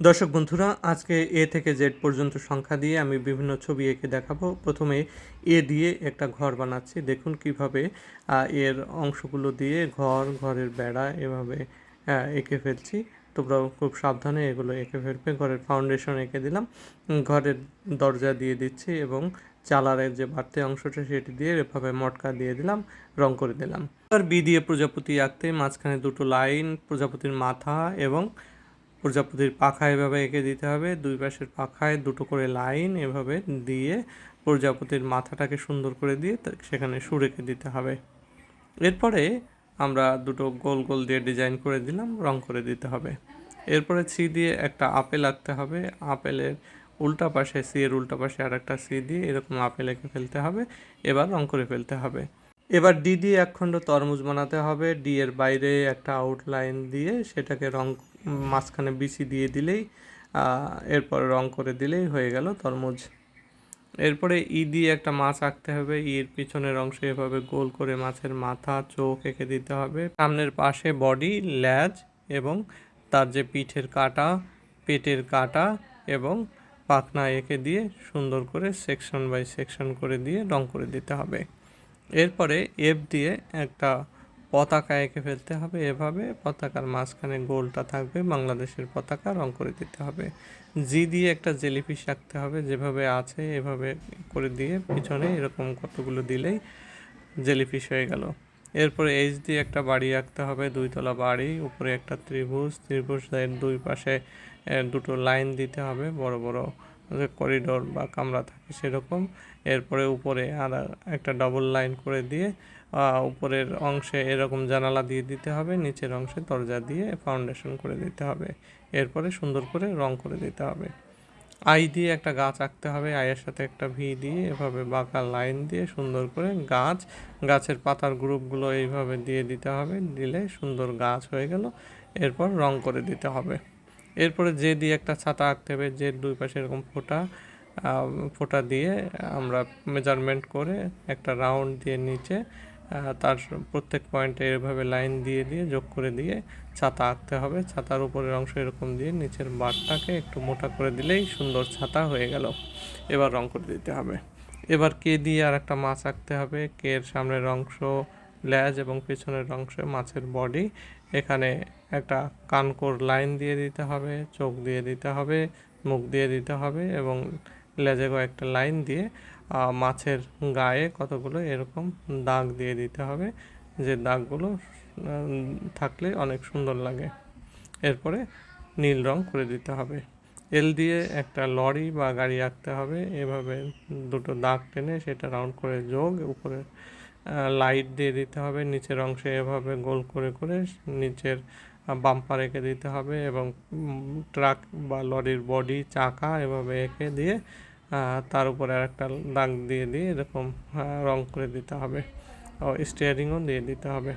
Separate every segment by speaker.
Speaker 1: দর্শক বন্ধুরা, আজকে এ থেকে জেড পর্যন্ত সংখ্যা দিয়ে আমি বিভিন্ন ছবি এঁকে দেখাবো। প্রথমে এ দিয়ে একটা ঘর বানাচ্ছি। দেখুন কীভাবে এর অংশগুলো দিয়ে ঘর, ঘরের বেড়া এভাবে এঁকে ফেলছি। তোমরাও খুব সাবধানে এগুলো এঁকে ফেলবে। ঘরের ফাউন্ডেশন এঁকে দিলাম। ঘরের দরজা দিয়ে দিচ্ছি এবং চালারের যে বাড়তি অংশটা সেটি দিয়ে এভাবে মটকা দিয়ে দিলাম, রং করে দিলাম। আর বি দিয়ে প্রজাপতি আঁকতে, মাঝখানে দুটো লাইন, প্রজাপতির মাথা এবং প্রজাপতির পাখা এভাবে এঁকে দিতে হবে। দুই পাশের পাখায় দুটো করে লাইন এভাবে দিয়ে প্রজাপতির মাথাটাকে সুন্দর করে দিয়ে সেখানে সুর এঁকে দিতে হবে। এরপরে আমরা দুটো গোল গোল দিয়ে ডিজাইন করে দিলাম, রং করে দিতে হবে। এরপরে সি দিয়ে একটা আপেল আঁকতে হবে। আপেলের উল্টা পাশে সি এর উল্টা পাশে আর একটা সি দিয়ে এরকম আপেল এঁকে ফেলতে হবে। এবার রং করে ফেলতে হবে। এবার ডি দিয়ে একখণ্ড তরমুজ বানাতে হবে। ডি এর বাইরে একটা আউটলাইন দিয়ে সেটাকে রং মাঝখানে বিচি দিয়ে দিলেই এরপর রং করে দিলেই হয়ে গেল তরমুজ। এরপরে ই দিয়ে একটা মাছ আঁকতে হবে, ই এর পিছনের অংশে এভাবে গোল করে মাছের মাথা, চোখ এঁকে দিতে হবে। সামনের পাশে বডি, ল্যাজ এবং তার যে পিঠের কাটা, পেটের কাটা এবং পাখনা এঁকে দিয়ে সুন্দর করে সেকশন বাই সেকশন করে দিয়ে রং করে দিতে হবে। এরপরে এফ দিয়ে একটা পতাকা এঁকে ফেলতে হবে এভাবে। পতাকার মাঝখানে গোলটা থাকবে, বাংলাদেশের পতাকা রং করে দিতে হবে। জি দিয়ে একটা জেলিফিশ আঁকতে হবে, যেভাবে আছে এভাবে করে দিয়ে পিছনে এরকম কতগুলো দিলেই জেলিফিশ হয়ে গেল। এরপরে এইচ দিয়ে একটা বাড়ি আঁকতে হবে, দুইতলা বাড়ি, উপরে একটা ত্রিভুজ ত্রিভুজের দুই পাশে দুটো লাইন দিতে হবে, বড় বড় যে করিডোর বা কামরা থাকে সেরকম। এরপরে উপরে আর একটা ডবল লাইন করে দিয়ে উপরের অংশে এরকম জানালা দিয়ে দিতে হবে, নিচের অংশে দরজা দিয়ে ফাউন্ডেশন করে দিতে হবে। এরপরে সুন্দর করে রং করে দিতে হবে। আই দিয়ে একটা গাছ আঁকতে হবে আয়ের সাথে একটা ভি দিয়ে এভাবে বাঁকা লাইন দিয়ে সুন্দর করে গাছ, গাছের পাতার গ্রুপগুলো এইভাবে দিয়ে দিতে হবে, দিলে সুন্দর গাছ হয়ে গেল। এরপর রং করে দিতে হবে। এরপরে যে দিয়ে একটা ছাতা আঁকতে হবে, যে দুই পাশে এরকম ফোঁটা ফোঁটা দিয়ে আমরা মেজারমেন্ট করে একটা রাউন্ড দিয়ে নিচে তার প্রত্যেক পয়েন্টে এভাবে লাইন দিয়ে দিয়ে, যোগ করে দিয়ে ছাতা আঁকতে হবে। ছাতার উপরের অংশ এরকম দিয়ে নিচের বারটাকে একটু মোটা করে দিলেই সুন্দর ছাতা হয়ে গেল। এবার রং করে দিতে হবে। এবার কে দিয়ে আর একটা মাছ আঁকতে হবে? কে এর সামনের অংশ ল্যাজ এবং পেছনের অংশে মাছের বডি এখানে একটা কানকোর লাইন দিয়ে দিতে হবে, চোখ দিয়ে দিতে হবে, মুখ দিয়ে দিতে হবে এবং লেজে কয়েকটা লাইন দিয়ে মাছের গায়ে কতগুলো এরকম দাগ দিয়ে দিতে হবে। যে দাগগুলো থাকলে অনেক সুন্দর লাগে। এরপরে নীল রং করে দিতে হবে। এল দিয়ে একটা লরি বা গাড়ি আঁকতে হবে। এভাবে দুটো দাগ টেনে সেটা রাউন্ড করে যোগ, উপরে লাইট দিয়ে দিতে হবে। নিচের অংশে এভাবে গোল করে করে নিচের বাম্পার এঁকে দিতে হবে এবং ট্রাক বা লরির বডি চাকা এভাবে এঁকে দিয়ে তার উপরে আর একটা দাগ দিয়ে দিয়ে এরকম রং করে দিতে হবে। ও স্টিয়ারিংও দিয়ে দিতে হবে।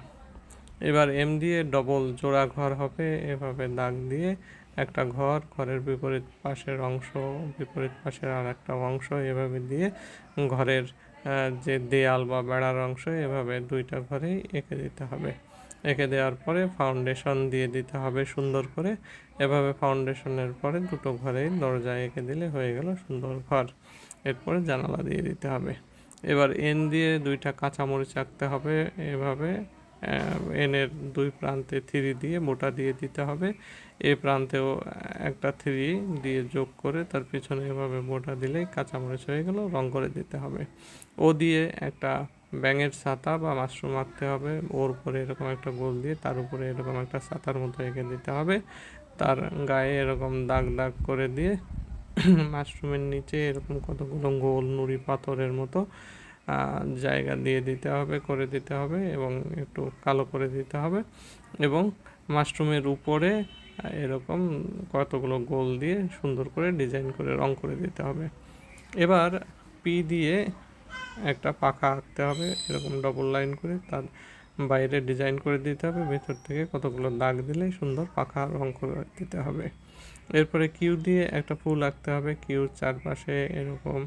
Speaker 1: এবার এম দিয়ে ডবল জোড়া ঘর হবে। এভাবে দাগ দিয়ে একটা ঘর, ঘরের বিপরীত পাশের অংশ, বিপরীত পাশের আর একটা অংশ এভাবে দিয়ে ঘরের যে দেয়াল বা বেড়ার অংশ, এভাবে দুইটা ঘরেই এঁকে দিতে হবে। এঁকে দেওয়ার পরে ফাউন্ডেশন দিয়ে দিতে হবে সুন্দর করে। এভাবে ফাউন্ডেশনের পরে দুটো ঘরেই দরজা এঁকে দিলে হয়ে গেল সুন্দর ঘর। এরপরে জানালা দিয়ে দিতে হবে। এবার এন দিয়ে দুইটা কাঁচামরিচ আঁকতে হবে। এভাবে এনের দুই প্রান্তে থ্রি দিয়ে মোটা দিয়ে দিতে হবে। এ প্রান্তেও একটা থ্রি দিয়ে যোগ করে তার পিছনে এভাবে মোটা দিলেই কাঁচামরিচ হয়ে গেল, রং করে দিতে হবে। ও দিয়ে একটা ব্যাঙের ছাতা বা মাশরুম আঁকতে হবে। ওর উপরে এরকম একটা গোল দিয়ে তার উপরে এরকম একটা ছাতার মতো এঁকে দিতে হবে। তার গায়ে এরকম দাগ দাগ করে দিয়ে মাশরুমের নিচে এরকম কতগুলো গোল নুড়ি পাথরের মতো জায়গা দিয়ে দিতে হবে, করে দিতে হবে এবং একটু কালো করে দিতে হবে এবং মাশরুমের উপরে এরকম কতগুলো গোল দিয়ে সুন্দর করে ডিজাইন করে রং করে দিতে হবে। এবার পি দিয়ে একটা পাখা আঁকতে হবে, এরকম ডবল লাইন করে তার বাইরে ডিজাইন করে দিতে হবে, ভেতর থেকে কতগুলো দাগ দিলে সুন্দর পাখা রং করে দিতে হবে। এরপরে কিউ দিয়ে একটা ফুল আঁকতে হবে কিউর চারপাশে এরকম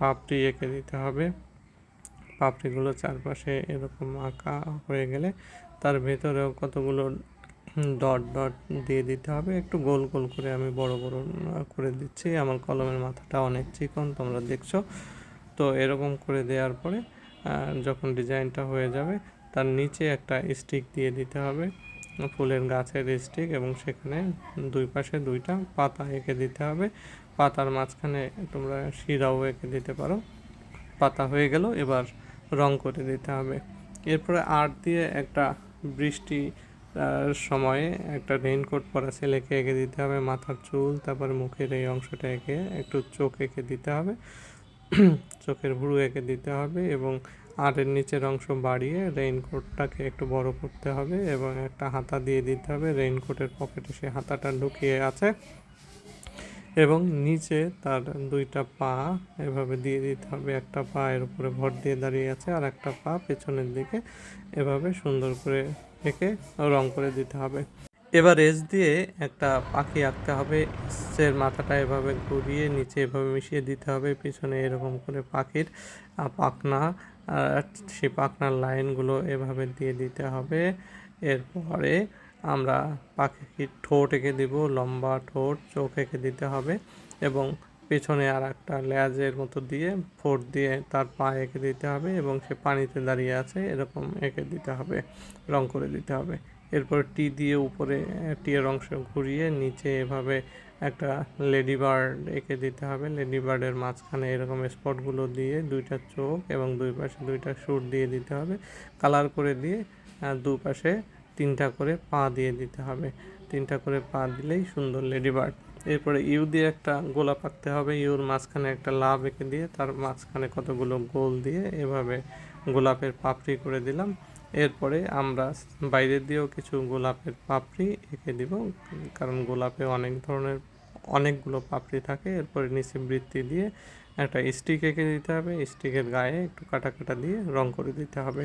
Speaker 1: পাপড়ি এঁকে দিতে হবে। পাপড়িগুলো চারপাশে এরকম আঁকা হয়ে গেলে তার ভেতরেও কতগুলো ডট ডট দিয়ে দিতে হবে। একটু গোল গোল করে আমি বড় বড় করে দিচ্ছি। আমার কলমের মাথাটা অনেক চিকন, তোমরা দেখছ। তো এরকম করে দেওয়ার পরে যখন ডিজাইনটা হয়ে যাবে, তার নিচে একটা স্টিক দিয়ে দিতে হবে। ফুলের গাছের স্টিক এবং সেখানে দুই পাশে দুইটা পাতা এঁকে দিতে হবে। পাতার মাঝখানে তোমরা শিরাও এঁকে দিতে পারো। পাতা হয়ে গেল, এবার রং করে দিতে হবে। এরপরে আর্ট দিয়ে একটা বৃষ্টি সময়ে একটা রেইনকোট পরা ছেলেকে এঁকে দিতে হবে। মাথার চুল, তারপর মুখের এই অংশটা এঁকে একটু চোখ এঁকে দিতে হবে। চোখের ভুরু এঁকে দিতে হবে এবং আটের নিচের অংশ বাড়িয়ে রেইনকোটটাকে একটু বড় করতে হবে এবং একটা হাতা দিয়ে দিতে হবে। রেইনকোটের পকেটে সেই হাতাটা ঢুকিয়ে আছে এবং নিচে তার দুইটা পা এভাবে দিয়ে দিতে হবে। একটা পা এর উপরে ভর দিয়ে দাঁড়িয়ে আছে আর একটা পা পেছনের দিকে এভাবে সুন্দর করে এঁকে রং করে দিতে হবে। এবার এস দিয়ে একটা পাখি আঁকতে হবে এসের মাথাটা এভাবে ঘুরিয়ে নিচে এভাবে মিশিয়ে দিতে হবে, পিছনে এরকম করে পাখির পাখনা সেই পাখনার লাইনগুলো এভাবে দিয়ে দিতে হবে। এরপরে আমরা পাখির ঠোঁট এঁকে দিব, লম্বা ঠোঁট চোখ এঁকে দিতে হবে এবং পেছনে আর একটা লেজের মতো দিয়ে ফোট দিয়ে তার পা এঁকে দিতে হবে এবং সে পানিতে দাঁড়িয়ে আছে, এরকম এঁকে দিতে হবে, রং করে দিতে হবে। এরপর টি দিয়ে উপরে টি এর অংশ ঘুরিয়ে নিচে এভাবে একটা লেডি বার্ড এঁকে দিতে হবে। লেডি বার্ডের মাঝখানে এরকম স্পটগুলো দিয়ে দুইটা চোখ এবং দুই পাশে দুইটা সুর দিয়ে দিতে হবে। কালার করে দিয়ে দুপাশে তিনটা করে পা দিয়ে দিতে হবে। তিনটা করে পা দিলেই সুন্দর লেডি বার্ড। এরপরে ইউ দিয়ে একটা গোলাপ আঁকতে হবে। ইউর মাঝখানে একটা লাভ এঁকে দিয়ে, তার মাঝখানে কতগুলো গোল দিয়ে এভাবে গোলাপের পাপড়ি করে দিলাম। এরপরে আমরা বাইরের দিয়েও কিছু গোলাপের পাপড়ি এঁকে দিব, কারণ গোলাপে অনেক ধরনের, অনেকগুলো পাপড়ি থাকে। এরপরে নিচে বৃত্তি দিয়ে একটা স্টিক এঁকে দিতে হবে। স্টিকের গায়ে একটু কাটা কাটা দিয়ে রং করে দিতে হবে।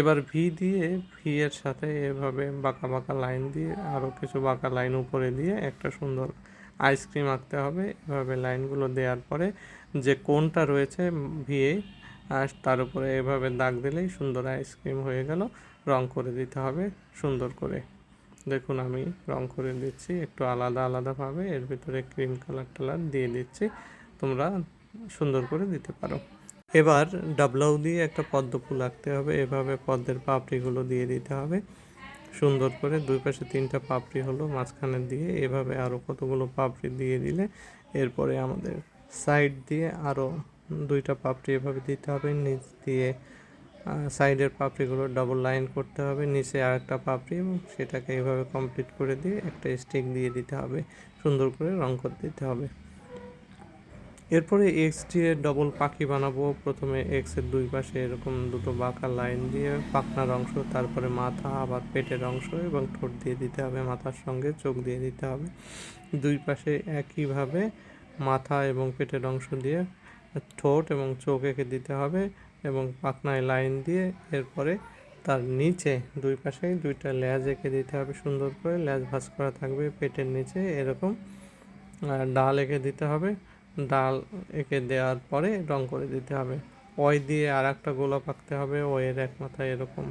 Speaker 1: এবার ভি দিয়ে, ভি এর সাথে এভাবে বাঁকা বাঁকা লাইন দিয়ে, আরও কিছু বাঁকা লাইন উপরে দিয়ে একটা সুন্দর আইসক্রিম আঁকতে হবে। এভাবে লাইনগুলো দেওয়ার পরে যে কোনটা রয়েছে ভিয়ে আর তার উপরে এভাবে দাগ দিলেই সুন্দর আইসক্রিম হয়ে গেল। রং করে দিতে হবে সুন্দর করে। দেখুন আমি রং করে দিচ্ছি, একটু আলাদা আলাদাভাবে এর ভিতরে ক্রিম কালার টালার দিয়ে দিচ্ছি। তোমরা সুন্দর করে দিতে পারো। এবার ডাবলাউ দিয়ে একটা পদ্ম ফুল আঁকতে হবে। এভাবে পদ্মের পাপড়িগুলো দিয়ে দিতে হবে। সুন্দর করে দুই পাশে তিনটা পাপড়ি হলো মাঝখানে দিয়ে। এভাবে আরও কতগুলো পাপড়ি দিয়ে দিলে এরপরে আমাদের সাইড দিয়ে আরও দুইটা পাপড়ি এভাবে দিতে হবে, নিচ দিয়ে সাইডের পাপড়িগুলো ডাবল লাইন করতে হবে, নিচে আর একটা পাপড়ি এবং সেটাকে এভাবে কমপ্লিট করে দিয়ে একটা স্টিক দিয়ে দিতে হবে, সুন্দর করে রং করে দিতে হবে। এরপরে এক্স দিয়ে ডবল পাখি বানাবো, প্রথমে এক্সের দুই পাশে এরকম দুটো বাঁকা লাইন দিয়ে পাখনার অংশ, তারপরে মাথা, আবার পেটের অংশ এবং ঠোঁট দিয়ে দিতে হবে, মাথার সঙ্গে চোখ দিয়ে দিতে হবে। দুই পাশে একইভাবে মাথা এবং পেটের অংশ দিয়ে ঠোঁট এবং চোখ এঁকে দিতে হবে এবং পাখনায় লাইন দিয়ে এরপরে তার নিচে দুই পাশেই দুইটা লেজ এঁকে দিতে হবে সুন্দর করে। লেজ ভাঁজ করা থাকবে পেটের নিচে এরকম। ডাল এঁকে দিতে হবে। ডাল এঁকে দেওয়ার পরে রং করে দিতে হবে। ওই দিয়ে আর একটা গোলাপ আঁকতে হবে। ওয়ের এক মাথায় এরকম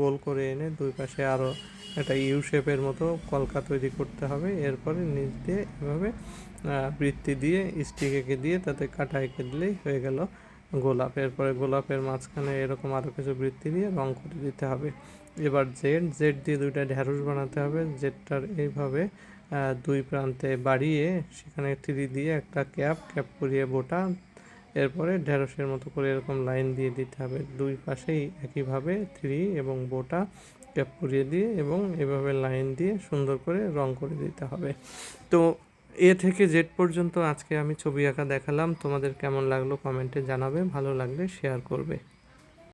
Speaker 1: গোল করে এনে দুই পাশে আরও একটা ইউ শেপের মতো কলকা তৈরি করতে হবে। এরপরে নিচ দিয়ে এভাবে বৃত্তি দিয়ে, স্টিক এঁকে দিয়ে, তাতে কাটা এঁকে দিলেই হয়ে গেল গোলাপ। এরপরে গোলাপের মাঝখানে এরকম আরও কিছু বৃত্তি দিয়ে রং করে দিতে হবে। এবার জেড জেড দিয়ে দুইটা ঢ্যাঁড়স বানাতে হবে। জেডটার এইভাবে দুই প্রান্তে বাড়িয়ে সেখানে থ্রি দিয়ে একটা ক্যাপ ক্যাপ করিয়ে বোটা, এরপরে ঢ্যাঁড়সের মতো করে এরকম লাইন দিয়ে দিতে হবে। দুই পাশেই একইভাবে থ্রি এবং বোটা ক্যাপ করিয়ে দিয়ে এবং এভাবে লাইন দিয়ে সুন্দর করে রং করে দিতে হবে। তো এ থেকে জেড পর্যন্ত আজকে আমি ছবি আঁকা দেখালাম। তোমাদের কেমন লাগল কমেন্টে জানাবে, ভালো লাগলে শেয়ার করবে।